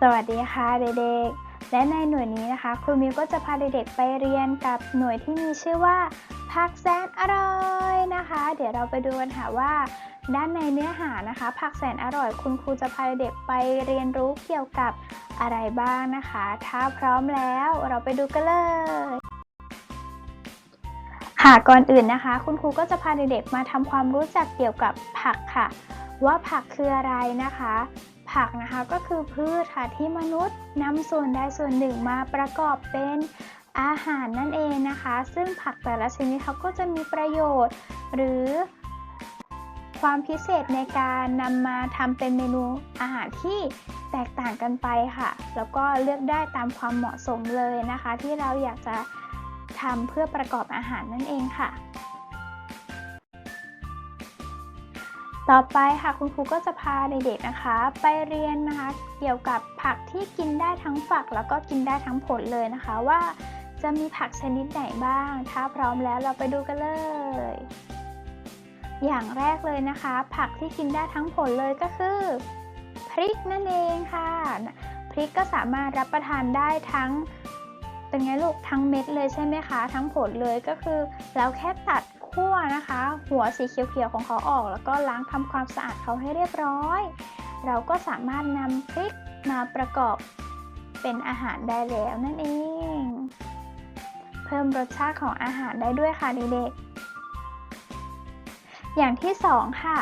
สวัสดีค่ะเด็กๆ และในหน่วยนี้นะคะ ครูมิวก็จะพาเด็กๆไปเรียนกับหน่วยที่มีชื่อว่าผักแสนอร่อยนะคะ เดี๋ยวเราไปดูกันค่ะว่า ด้านในเนื้อหานะคะผักแสนอร่อย คุณครูจะพาเด็กไปเรียนรู้เกี่ยวกับอะไรบ้างนะคะ ถ้าพร้อมแล้วเราไปดูกันเลยค่ะก่อนอื่นนะคะ คุณครูก็จะพาเด็กๆมาทำความรู้จักเกี่ยวกับผักค่ะ ว่าผักคืออะไรนะคะ ผักนะคะก็คือพืชค่ะที่มนุษย์นำส่วนใดส่วนหนึ่งมาประกอบเป็นอาหารนั่นเองนะคะ ซึ่งผักแต่ละชนิดเขาก็จะมีประโยชน์ หรือความพิเศษในการนำมาทำเป็นเมนูอาหารที่แตกต่างกันไปค่ะ แล้วก็เลือกได้ตามความเหมาะสมเลยนะคะ ที่เราอยากจะทำเพื่อประกอบอาหารนั่นเองค่ะ ต่อไปค่ะคุณครูก็จะพาเด็กๆนะคะ ไปเรียนนะคะ เกี่ยวกับผักที่กินได้ทั้งฝักแล้วก็กินได้ทั้งผลเลยนะคะ ว่าจะมีผักชนิดไหนบ้าง ถ้าพร้อมแล้วเราไปดูกันเลย อย่างแรกเลยนะคะ ผักที่กินได้ทั้งผลเลยก็คือ พริกนั่นเองค่ะ พริกก็สามารถรับประทานได้ทั้งเป็นไงลูกทั้งเม็ดเลยใช่ไหมคะ ทั้งผลเลยก็คือ เราแค่ตัด คั่วนะคะ หัวสีเขียวๆของเขาออก แล้วก็ล้างทำความสะอาดเขาให้เรียบร้อย เราก็สามารถนำพริกมาประกอบเป็นอาหารได้แล้วนั่นเอง เพิ่มรสชาติของอาหารได้ด้วยค่ะเด็กๆ อย่างที่สองค่ะ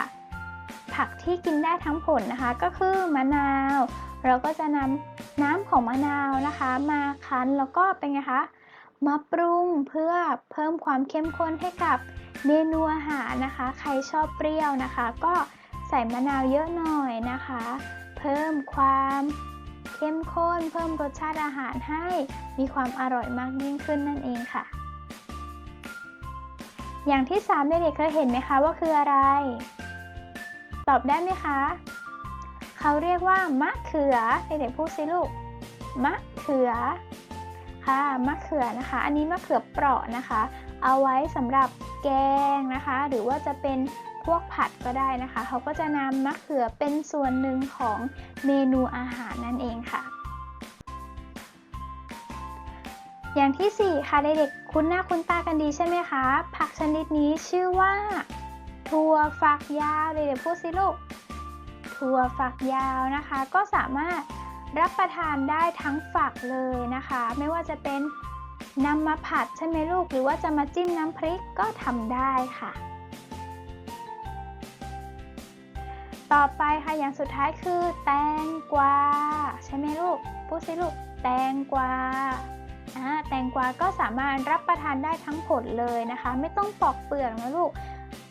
ผักที่กินได้ทั้งผลนะคะก็คือมะนาว เราก็จะนำน้ำของมะนาวนะคะ มาคั้นแล้วก็เป็นไงคะมาปรุงเพื่อเพิ่มความเข้มข้นให้กับ เมนูอาหารนะคะ ใครชอบเปรี้ยวนะคะ ก็ใส่มะนาวเยอะหน่อยนะคะ เพิ่มความเข้มข้น เพิ่มรสชาติอาหารให้มีความอร่อยมากยิ่งขึ้นนั่นเองค่ะ อย่างที่3เด็กๆเคยเห็นไหมคะว่าคืออะไร ตอบได้ไหมคะเขาเรียกว่ามะเขือเด็กๆพูดสิลูกมะเขือค่ะมะเขือนะคะ อันนี้มะเขือเปราะนะคะ เอาไว้สำหรับ แกงนะคะ หรือว่าจะเป็นพวกผัดก็ได้นะคะ เขาก็จะนำมะเขือเป็นส่วนหนึ่งของเมนูอาหารนั่นเองค่ะ อย่างที่ 4 ค่ะเด็กๆคุ้นหน้าคุ้นตากันดีใช่ไหมคะ ผักชนิดนี้ชื่อว่าถั่วฝักยาวเด็กๆพูดสิลูกถั่วฝักยาวนะคะ ก็สามารถรับประทานได้ทั้งฝักเลยนะคะ ไม่ว่าจะเป็น นำมาผัดใช่ไหมลูก หรือว่าจะมาจิ้มน้ำพริกก็ทำได้ค่ะ ต่อไปค่ะอย่างสุดท้ายคือ แตงกวาใช่ไหมลูกพูดสิลูก แตงกวาอ่าแตงกวาก็สามารถรับประทานได้ทั้งผลเลยนะคะ ไม่ต้องปอกเปลือกนะลูก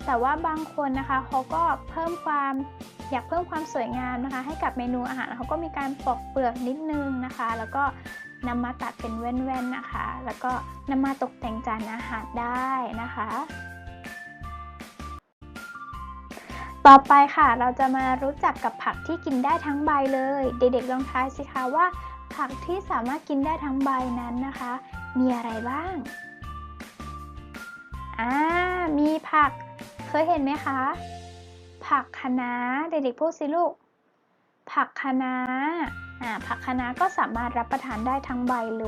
แต่ว่าบางคนนะคะเขาก็เพิ่มความอยากเพิ่มความสวยงามนะคะ ให้กับเมนูอาหารเขาก็มีการปอกเปลือกนิดนึงนะคะ แล้วก็ นำมาตัดเป็นแว่นๆนะคะ แล้วก็นำมาตกแต่งจานอาหารได้นะคะ ต่อไปค่ะเราจะมารู้จักกับผักที่กินได้ทั้งใบเลย เด็กๆลองทายสิคะว่า ผักที่สามารถกินได้ทั้งใบนั้นนะคะ มีอะไรบ้างอ่ามีผักเคยเห็นไหมคะ ผักคะน้าเด็กๆพูดสิลูก ผักคะน้าอ่า ผักคะน้าก็สามารถรับประทานได้ทั้งใบเล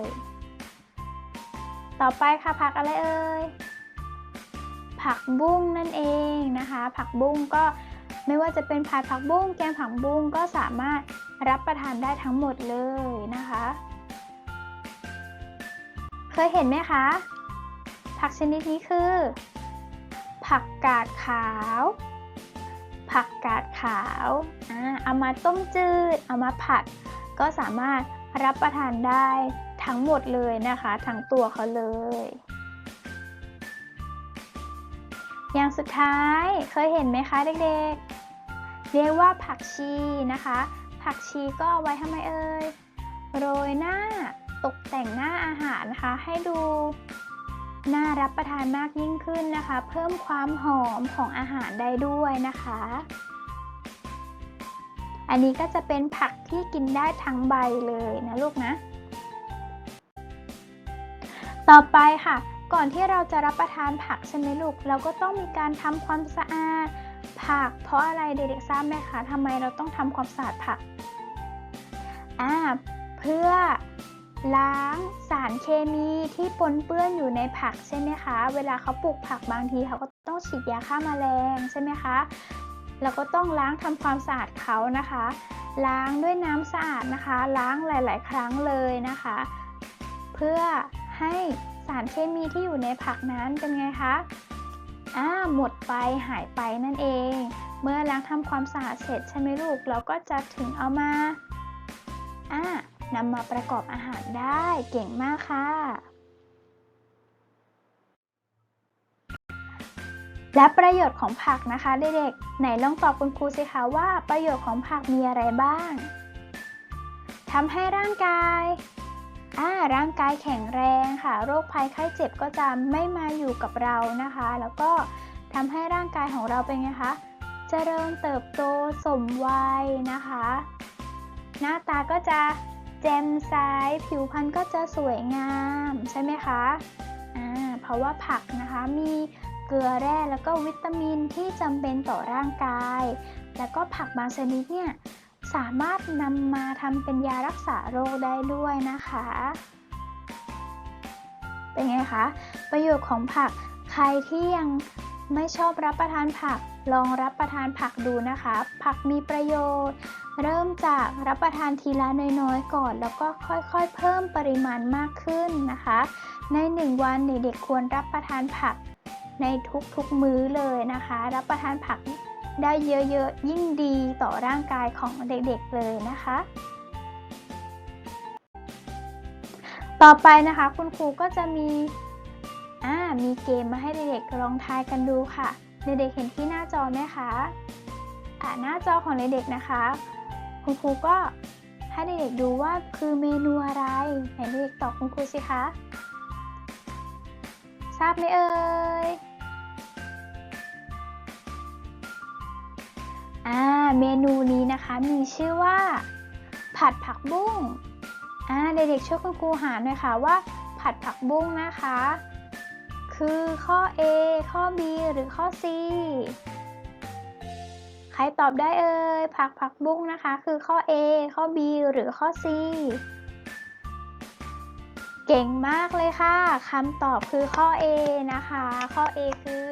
ย ต่อไปค่ะผักอะไรเอ่ย ผักบุ้งนั่นเองนะคะ ผักบุ้งก็ไม่ว่าจะเป็นผัดผักบุ้งแกงผักบุ้งก็สามารถรับประทานได้ทั้งหมดเลยนะคะ เคยเห็นไหมคะ ผักชนิดนี้คือ ผักกาดขาว ผักกาดขาว เอามาต้มจืด เอามาผัด ก็สามารถรับประทานได้ทั้งหมดเลยนะคะ ทั้งตัวเขาเลย อย่างสุดท้ายเคยเห็นไหมคะเด็กๆ เรียกว่าผักชีนะคะ ผักชีก็เอาไว้ทำไมเอ่ย โรยหน้าตกแต่งหน้าอาหารนะคะ ให้ดูน่ารับประทานมากยิ่งขึ้นนะคะ เพิ่มความหอมของอาหารได้ด้วยนะคะ อันนี้ก็จะเป็นผักที่กินได้ทั้งใบเลยนะลูกนะ ต่อไปค่ะ ก่อนที่เราจะรับประทานผักใช่ไหมลูก เราก็ต้องมีการทำความสะอาดผัก เพราะอะไรเด็กๆทราบไหมคะทำไมเราต้องทำความสะอาดผักอ่าเพื่อล้างสารเคมีที่ปนเปื้อนอยู่ในผักใช่ไหมคะ เวลาเขาปลูกผักบางทีเขาก็ต้องฉีดยาฆ่าแมลงใช่ไหมคะ แล้วก็ต้องล้างทำความสะอาดเขานะคะ ล้างด้วยน้ำสะอาดนะคะ ล้างหลาย ๆ ครั้งเลยนะคะ เพื่อให้สารเคมีที่อยู่ในผักนั้นเป็นไงคะอ่าหมดไปหายไปนั่นเอง เมื่อล้างทำความสะอาดเสร็จใช่ไหมลูก เราก็จะถึงเอามาอ่านำมาประกอบอาหารได้เก่งมากค่ะ และประโยชน์ของผักนะคะเด็กๆไหนลองตอบคุณครูสิคะว่าประโยชน์ของผักมีอะไรบ้างทำให้ร่างกายอ่าร่างกายแข็งแรงค่ะ โรคภัยไข้เจ็บก็จะไม่มาอยู่กับเรานะคะ แล้วก็ทำให้ร่างกายของเราเป็นไงคะเจริญเติบโตสมวัยนะคะ หน้าตาก็จะแจ่มใสผิวพรรณก็จะสวยงามใช่ไหมคะอ่าเพราะว่าผักนะคะมี เกลือแร่แล้วก็วิตามินที่จำเป็นต่อร่างกาย แล้วก็ผักบางชนิดเนี่ยสามารถนำมาทำเป็นยารักษาโรคได้ด้วยนะคะ เป็นไงคะ ประโยชน์ของผักใครที่ยังไม่ชอบรับประทานผัก ลองรับประทานผักดูนะคะ ผักมีประโยชน์ เริ่มจากรับประทานทีละน้อยๆ ก่อน แล้วก็ค่อยๆ เพิ่มปริมาณมากขึ้นนะคะ ในหนึ่งวันเด็กๆควรรับประทานผัก ในทุกๆมื้อเลยนะคะ รับประทานผักได้เยอะๆ ยิ่งดีต่อร่างกายของเด็กๆเลยนะคะ ต่อไปนะคะคุณครูก็จะมีอ่ามีเกมมาให้เด็กๆลองทายกันดูค่ะ เด็กๆเห็นที่หน้าจอไหมคะอ่าหน้าจอของเด็กๆนะคะ คุณครูก็ให้เด็กๆดูว่าคือเมนูอะไรไหนเด็กๆตอบคุณครูสิคะ ทราบไหมเอ่ย อ่าเมนูนี้นะคะมีชื่อว่า ผัดผักบุ้งอ่าเด็กๆช่วยคุณครูหาหน่อยค่ะว่า ผัดผักบุ้งนะคะ คือข้อ A ข้อ B หรือข้อ C ใครตอบได้เอ่ยผักผักบุ้งนะคะ คือข้อ A ข้อ B หรือข้อ C เก่งมากเลยค่ะคำตอบคือข้อ A นะคะ ข้อ A คือ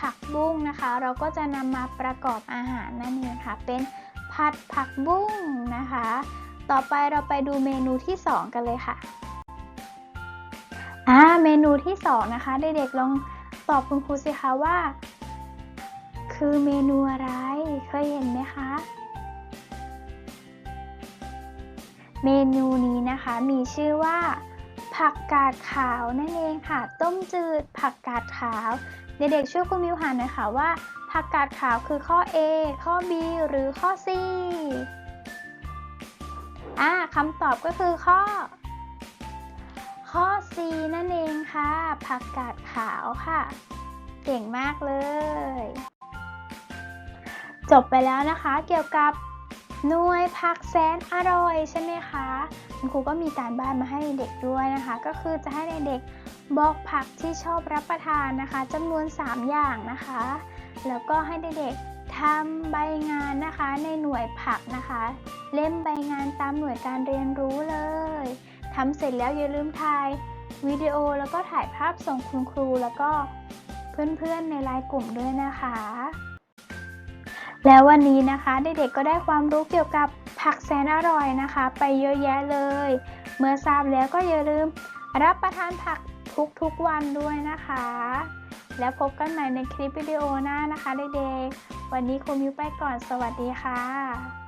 ผักบุ้งนะคะ เราก็จะนำมาประกอบอาหารนั่นเองค่ะ เป็นผัดผักบุ้งนะคะ ต่อไปเราไปดูเมนูที่ 2 กันเลยค่ะอ่าเมนูที่ 2 นะคะ เด็กๆลองตอบคุณครูสิคะว่า คือเมนูอะไร เคยเห็นไหมคะ เมนูนี้นะคะมีชื่อว่า ผักกาดขาวนั่นเองค่ะ ต้มจืด ผักกาดขาว เด็กๆช่วยคุณมิวหาหน่อยค่ะว่า ผักกาดขาวคือข้อ A ข้อ B หรือข้อ C อ่าคำตอบก็คือข้อ ข้อ C นั่นเองค่ะ ผักกาดขาวค่ะ เก่งมากเลย จบไปแล้วนะคะเกี่ยวกับ หน่วยผักแสนอร่อยใช่ไหมคะคุณครูก็มีการบ้านมาให้เด็กด้วยนะคะ ก็คือจะให้เด็กบอกผักที่ชอบรับประทานนะคะจำนวน 3 อย่างนะคะ แล้วก็ให้เด็กๆทำใบงานนะคะในหน่วยผักนะคะ เล่มใบงานตามหน่วยการเรียนรู้เลยทำเสร็จแล้วอย่าลืมถ่ายวิดีโอแล้วก็ถ่ายภาพส่งคุณครูแล้วก็เพื่อนๆในไลน์กลุ่มด้วยนะคะ แล้ววันนี้นะคะเด็กๆก็ได้ความรู้เกี่ยวกับผักแสนอร่อยนะคะ ไปเยอะแยะเลย เมื่อทราบแล้วก็อย่าลืมรับประทานผักทุกๆวันด้วยนะคะ แล้วพบกันใหม่ในคลิปวิดีโอหน้านะคะเด็กๆวันนี้ครูมิวไปก่อนสวัสดีค่ะ